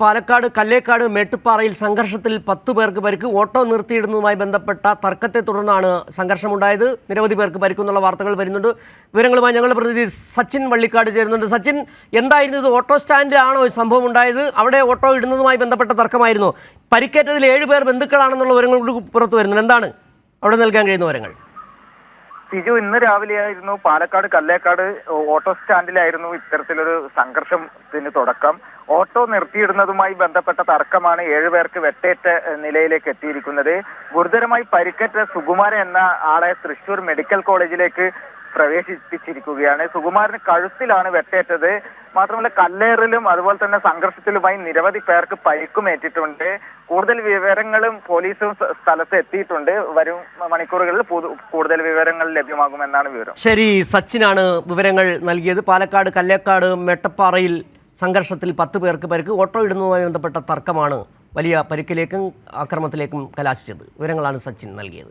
പാലക്കാട് കല്ലേക്കാട് മേട്ടുപ്പാറയിൽ സംഘർഷത്തിൽ പത്തു പേർക്ക് പരിക്ക് ഓട്ടോ നിർത്തിയിടുന്നതുമായി ബന്ധപ്പെട്ട തർക്കത്തെ തുടർന്നാണ് സംഘർഷമുണ്ടായത്. നിരവധി പേർക്ക് പരിക്കുന്നുള്ള വാർത്തകൾ വരുന്നുണ്ട്. വിവരങ്ങളുമായി ഞങ്ങളുടെ പ്രതിനിധി സച്ചിൻ വള്ളിക്കാട് ചേരുന്നുണ്ട്. സച്ചിൻ എന്തായിരുന്നു ഇത്? ഓട്ടോ സ്റ്റാൻഡിലാണോ ഈ സംഭവം ഉണ്ടായത് അവിടെ ഓട്ടോ ഇടുന്നതുമായി ബന്ധപ്പെട്ട തർക്കമായിരുന്നു. പരിക്കേറ്റതിൽ ഏഴ് പേർ ബന്ധുക്കളാണെന്നുള്ള വിവരങ്ങൾ പുറത്തു വരുന്നുണ്ട്. എന്താണ് അവിടെ നൽകാൻ കഴിയുന്ന വിവരങ്ങൾ? സിജു ഇന്ന് രാവിലെയായിരുന്നു പാലക്കാട് കല്ലേക്കാട് ഓട്ടോ സ്റ്റാൻഡിലായിരുന്നു ഇത്തരത്തിലൊരു സംഘർഷത്തിന് തുടക്കം. ഓട്ടോ നിർത്തിയിടുന്നതുമായി ബന്ധപ്പെട്ട തർക്കമാണ് ഏഴുപേർക്ക് വെട്ടേറ്റ നിലയിലേക്ക് എത്തിയിരിക്കുന്നത്. ഗുരുതരമായി പരിക്കേറ്റ സുകുമാരൻ എന്ന ആളെ തൃശൂർ മെഡിക്കൽ കോളേജിലേക്ക് പ്രവേശിപ്പിച്ചിരിക്കുകയാണ്. സുകുമാരന് കഴുത്തിലാണ് വെട്ടേറ്റത്. മാത്രമല്ല കല്ലേറിലും അതുപോലെ തന്നെ സംഘർഷത്തിലുമായി നിരവധി പേർക്ക് പരിക്കുമേറ്റിട്ടുണ്ട് കൂടുതൽ വിവരങ്ങളും പോലീസും സ്ഥ- സ്ഥലത്ത് എത്തിയിട്ടുണ്ട്. വരും മണിക്കൂറുകളിൽ കൂടുതൽ വിവരങ്ങൾ ലഭ്യമാകുമെന്നാണ് വിവരം. ശരി സച്ചിനാണ് വിവരങ്ങൾ നൽകിയത്. പാലക്കാട് കല്ലേക്കാട് മെട്ടപ്പാറയിൽ സംഘർഷത്തിൽ പത്ത് പേർക്ക് പരിക്ക് ഓട്ടോ ഇടുന്നതുമായി ബന്ധപ്പെട്ട തർക്കമാണ് വലിയ പരിക്കിലേക്കും ആക്രമണത്തിലേക്കും കലാശിച്ചത്. വിവരങ്ങളാണ് സച്ചിൻ നൽകിയത്.